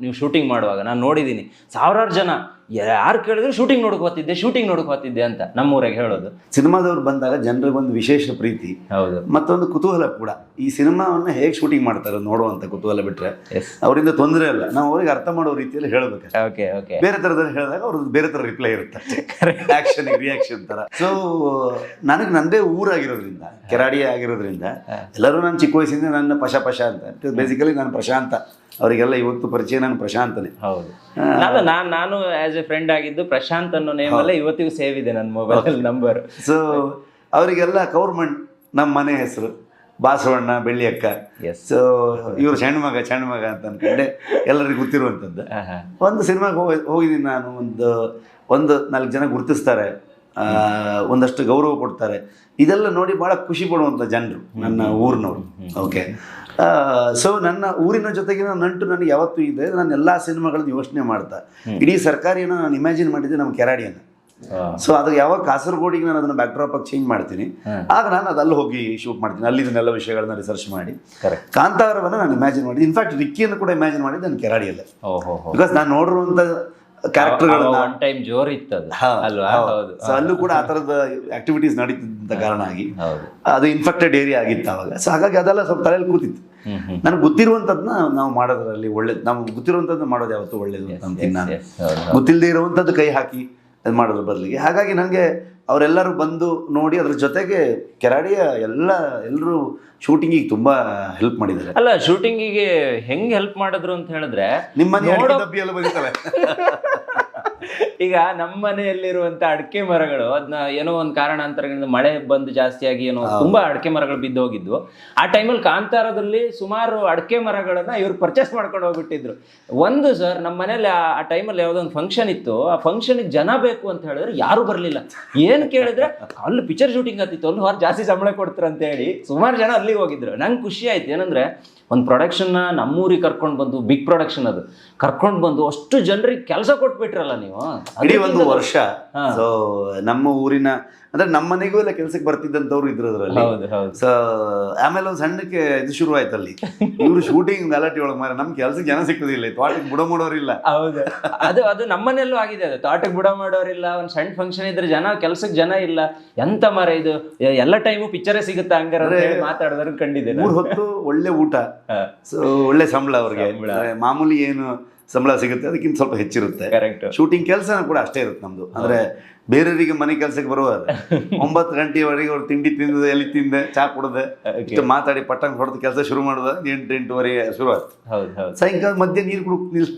ನೀವು ಶೂಟಿಂಗ್ ಮಾಡುವಾಗ. ನಾನು ನೋಡಿದ್ದೀನಿ ಸಾವಿರಾರು ಜನ ಯಾರು ಕೇಳಿದ್ರು ಶೂಟಿಂಗ್ ನೋಡಕ್ ಹೋಗ್ತಿದ್ದೆ ಶೂಟಿಂಗ್ ನೋಡಕ್ ಹೋಗ್ತಿದ್ದೆ ಅಂತ ನಮ್ಮೂರಾಗ ಹೇಳೋದು. ಸಿನಿಮಾದವ್ರು ಬಂದಾಗ ಜನರಿಗೆ ಒಂದು ವಿಶೇಷ ಪ್ರೀತಿ. ಹೌದು. ಮತ್ತೊಂದು ಕುತೂಹಲ ಕೂಡ. ಈ ಸಿನಿಮಾವನ್ನ ಹೇಗೆ ಶೂಟಿಂಗ್ ಮಾಡ್ತಾರೆ ನೋಡುವಂತ ಕುತೂಹಲ ಬಿಟ್ರೆ ಅವರಿಂದ ತೊಂದರೆ ಇಲ್ಲ. ನಾವು ಅವ್ರಿಗೆ ಅರ್ಥ ಮಾಡೋ ರೀತಿಯಲ್ಲಿ ಹೇಳಬೇಕು ಓಕೆ ಓಕೆ ಬೇರೆ ತರದಲ್ಲಿ ಹೇಳಿದಾಗ ಅವ್ರದ್ದು ಬೇರೆ ತರ ರಿಪ್ಲೈ ಇರುತ್ತೆ ಆಕ್ಷನ್ ರಿಯಾಕ್ಷನ್ ತರ ಸೊ ನನಗೆ ನಂದೇ ಊರಾಗಿರೋದ್ರಿಂದ ಕೆರಾಡಿ ಆಗಿರೋದ್ರಿಂದ ಎಲ್ಲರೂ ನಾನು ಚಿಕ್ಕ ವಯಸ್ಸಿಂದ ನನ್ನ ಪಶ ಪಶ ಅಂತ. ಬೇಸಿಕಲಿ ನಾನು ಪ್ರಶಾಂತ. ಅವರಿಗೆಲ್ಲ ಇವತ್ತು ಪರಿಚಯ ನಾನು ಪ್ರಶಾಂತನೇ. ಹೌದು. ನಾನು ನಾನು ನಾನು ಆಸ್ ಎ ಫ್ರೆಂಡ್ ಆಗಿದ್ದು ಪ್ರಶಾಂತ್ ಅನ್ನೋ ನೇಮ್ ಅಲ್ಲೇ ಇವತ್ತಿಗೂ ಸೇವ್ ಇದೆ ನನ್ನ ಮೊಬೈಲ್ ನಂಬರ್ ಸೊ ಅವರಿಗೆಲ್ಲ ಗೌರ್ಮೆಂಟ್ ನಮ್ಮ ಮನೆ ಹೆಸರು ಬಾಸವಣ್ಣ ಬೆಳ್ಳಿಯಕ್ಕ. ಎಸ್ ಸೊ ಇವರು ಮಗ ಸಣ್ಣ ಮಗ ಅಂತ ಅನ್ಕೊಂಡೆ ಎಲ್ಲರಿಗೂ ಗೊತ್ತಿರುವಂಥದ್ದು ಒಂದು ಸಿನಿಮಾಗೆ ಹೋಗಿ ಹೋಗಿದ್ದೀನಿ ನಾನು ಒಂದು ಒಂದು ನಾಲ್ಕು ಜನ ಗುರುತಿಸ್ತಾರೆ. ಒಂದಷ್ಟು ಗೌರವ ಕೊಡ್ತಾರೆ. ಇದೆಲ್ಲ ನೋಡಿ ಭಾಳ ಖುಷಿ ಪಡುವಂಥ ಜನರು ನನ್ನ ಊರಿನವರು. ಓಕೆ ಸೊ ನನ್ನ ಊರಿನ ಜೊತೆಗಿನ ನಂಟು ನನಗೆ ಯಾವತ್ತೂ ಇದೆ ನಾನು ಎಲ್ಲ ಸಿನಿಮಾಗಳನ್ನು ಯೋಚನೆ ಮಾಡ್ತಾ. ಇಡೀ ಸರ್ಕಾರಿನ ನಾನು ಇಮ್ಯಾಜಿನ್ ಮಾಡಿದ್ದೆ ನಮ್ಮ ಕೆರಾಡಿಯನ್ನು. ಸೊ ಅದು ಯಾವಾಗ ಕಾಸರಗೋಡಿಗೆ ನಾನು ಅದನ್ನು ಬ್ಯಾಕ್ಡ್ರಾಪ್ ಆಗಿ ಚೇಂಜ್ ಮಾಡ್ತೀನಿ. ಆಗ ನಾನು ಅದು ಅಲ್ಲಿ ಹೋಗಿ ಶೂಟ್ ಮಾಡ್ತೀನಿ. ಅಲ್ಲಿ ಇದನ್ನೆಲ್ಲ ವಿಷಯಗಳನ್ನ ರಿಸರ್ಚ್ ಮಾಡಿ. ಕಾಂತಾರವನ್ನು ನಾನು ಇಮ್ಯಾಜಿನ್ ಮಾಡಿದ್ದೆ. ಇನ್ಫ್ಯಾಕ್ಟ್ ರಿಕ್ಕಿಯನ್ನು ಕೂಡ ಇಮ್ಯಾಜಿನ್ ಮಾಡಿದ್ದೆ ನಾನು ಕೆರಾಡಿಯಲ್ಲೇ. ಬಿಕಾಸ್ ನಾನು ನೋಡಿರುವಂಥ ಕ್ಯಾರೆಕ್ಟರ್ಗಳನ್ನ ಒನ್ ಟೈಮ್ ಜೋರ್ ಇತ್ತು ಅಲ್ವಾ? ಹೌದು. ಸೊ ಅಲ್ಲೂ ಕೂಡ ಆ ತರದ ಆಕ್ಟಿವಿಟೀಸ್ ನಡೀತಿದ್ದ ಕಾರಣ ಆಗಿ ಅದು ಇನ್ಫೆಕ್ಟೆಡ್ ಏರಿಯಾ ಆಗಿತ್ತು ಅವಾಗ. ಸೊ ಹಾಗಾಗಿ ಅದೆಲ್ಲ ಸ್ವಲ್ಪ ತಲೆಯಲ್ಲಿ ಕೂತಿತ್ತು. ನನಗೆ ಗೊತ್ತಿರುವಂತದ್ನ ನಾವು ಮಾಡೋದ್ರಲ್ಲಿ ಒಳ್ಳೇದು. ನಮ್ಗೆ ಗೊತ್ತಿರುವಂತದ್ದು ಮಾಡೋದು ಯಾವತ್ತೂ ಒಳ್ಳೇದು ಅಂತ ಗೊತ್ತಿಲ್ಲದೆ ಇರುವಂತದ್ದು ಕೈ ಹಾಕಿ ಅದು ಮಾಡೋದ್ರ ಬದಲಿಗೆ. ಹಾಗಾಗಿ ನನಗೆ ಅವರೆಲ್ಲರೂ ಬಂದು ನೋಡಿ ಅದ್ರ ಜೊತೆಗೆ ಕೆರಾಡಿಯ ಎಲ್ಲ ಎಲ್ಲರೂ ಶೂಟಿಂಗಿಗೆ ತುಂಬ ಹೆಲ್ಪ್ ಮಾಡಿದ್ದಾರೆ. ಅಲ್ಲ ಶೂಟಿಂಗಿಗೆ ಹೆಂಗ್ ಹೆಲ್ಪ್ ಮಾಡಿದ್ರು ಅಂತ ಹೇಳಿದ್ರೆ ನಿಮ್ಮ ನೋಡೋ- ಡಬ್ಬಿ ಎಲ್ಲ ಬರೀತಾರೆ ಈಗ ನಮ್ಮ ಮನೆಯಲ್ಲಿರುವಂತ ಅಡಿಕೆ ಮರಗಳು ಅದನ್ನ ಏನೋ ಒಂದು ಕಾರಣಾಂತರಗಳಿಂದ ಮಳೆ ಬಂದು ಜಾಸ್ತಿಯಾಗಿ ಏನೋ ತುಂಬಾ ಅಡಿಕೆ ಮರಗಳು ಬಿದ್ದು ಹೋಗಿದ್ವು. ಆ ಟೈಮಲ್ಲಿ ಕಾಂತಾರದಲ್ಲಿ ಸುಮಾರು ಅಡಿಕೆ ಮರಗಳನ್ನ ಇವ್ರು ಪರ್ಚೇಸ್ ಮಾಡ್ಕೊಂಡು ಹೋಗ್ಬಿಟ್ಟಿದ್ರು. ಒಂದು ಸರ್ ನಮ್ಮ ಮನೇಲಿ ಆ ಟೈಮಲ್ಲಿ ಯಾವುದೋ ಒಂದು ಫಂಕ್ಷನ್ ಇತ್ತು. ಆ ಫಂಕ್ಷನ್ಗೆ ಜನ ಬೇಕು ಅಂತ ಹೇಳಿದ್ರೆ ಯಾರು ಬರಲಿಲ್ಲ. ಏನ್ ಕೇಳಿದ್ರೆ ಅಲ್ಲಿ ಪಿಕ್ಚರ್ ಶೂಟಿಂಗ್ ಆಗ್ತಿತ್ತು ಅಲ್ಲಿ ಹೊರ ಜಾಸ್ತಿ ಸಂಬಳ ಕೊಡ್ತಾರೆ ಅಂತ ಹೇಳಿ ಸುಮಾರು ಜನ ಅಲ್ಲಿಗೆ ಹೋಗಿದ್ರು. ನಂಗೆ ಖುಷಿ ಆಯ್ತು. ಏನಂದ್ರೆ ಒಂದು ಪ್ರೊಡಕ್ಷನ್ನ ನಮ್ಮೂರಿಗೆ ಕರ್ಕೊಂಡು ಬಂದು ಬಿಗ್ ಪ್ರೊಡಕ್ಷನ್ ಅದು. ಕರ್ಕೊಂಡು ಬಂದು ಅಷ್ಟು ಜನರಿಗೆ ಕೆಲಸ ಕೊಟ್ಬಿಟ್ರಲ್ಲ ನೀವು. ಇಡೀ ಒಂದು ವರ್ಷ. ಸೊ ನಮ್ಮ ಊರಿನ ಅಂದ್ರೆ ನಮ್ಮ ಮನೆಗೂ ಎಲ್ಲ ಕೆಲ್ಸಕ್ಕೆ ಬರ್ತಿದ್ದಂತವ್ರು ಇದ್ರು ಅದ್ರಲ್ಲಿ ಸೊ ಆಮೇಲೆ ಒಂದು ಸಣ್ಣಕ್ಕೆ ಇದು ಶುರು ಆಯ್ತು ಅಲ್ಲಿ ಇವ್ರು ಶೂಟಿಂಗ್ ಗಲಾಟೆ ಒಳಗೆ ಮಾರ ನಮ್ ಕೆಲ್ಸಕ್ಕೆ ಜನ ಸಿಕ್ಕುದಿಲ್ಲ ತೋಟಕ್ಕೆ ಬುಡ ಮಾಡೋರಿಲ್ಲ. ಹೌದು. ಅದು ಅದು ನಮ್ಮನೆಲ್ಲೂ ಆಗಿದೆ ಅದು. ತೋಟಕ್ಕೆ ಬುಡ ಮಾಡೋರಿಲ್ಲ ಒಂದು ಸಣ್ಣ ಫಂಕ್ಷನ್ ಇದ್ರೆ ಜನ ಕೆಲ್ಸಕ್ಕೆ ಜನ ಇಲ್ಲ. ಎಂತ ಮರ ಇದು? ಎಲ್ಲ ಟೈಮು ಪಿಕ್ಚರೇ ಸಿಗುತ್ತಾ ಹಂಗಾರ ಅಂತ ಹೇಳಿ ಮೂರು. ಹೊತ್ತು ಒಳ್ಳೆ ಊಟ. ಸೊ ಒಳ್ಳೆ ಸಂಬಳ ಅವ್ರಿಗೆ. ಮಾಮೂಲಿ ಏನು ಸಂಬಳ ಸಿಗುತ್ತೆ ಅದಕ್ಕಿಂತ ಸ್ವಲ್ಪ ಹೆಚ್ಚಿರುತ್ತೆ. ಕರೆಕ್ಟ್ ಶೂಟಿಂಗ್ ಕೆಲಸ ಕೂಡ ಅಷ್ಟೇ ಇರುತ್ತೆ ನಮ್ದು. ಅಂದ್ರೆ ಬೇರೆಯವರಿಗೆ ಮನೆ ಕೆಲಸಕ್ಕೆ ಬರುವಾಗ. ಒಂಬತ್ತು ಗಂಟೆವರೆಗೆ ಅವ್ರು ತಿಂಡಿ ತಿಂದ ಎಲ್ಲಿ ತಿಂದೆ ಚಾ ಕುಡ್ದೆ ಇಷ್ಟು ಮಾತಾಡಿ ಪಟ್ಟಂಗ ಹೊಡೆದು ಕೆಲಸ ಶುರು ಮಾಡೋದು ಎಂಟು ಎಂಟುವರೆಗೆ ಶುರು ಆಯ್ತು ಸಾಯಂಕಾಲ ಮಧ್ಯೆ ನೀರು ಕುಡ್ ನಿಲ್ಸ್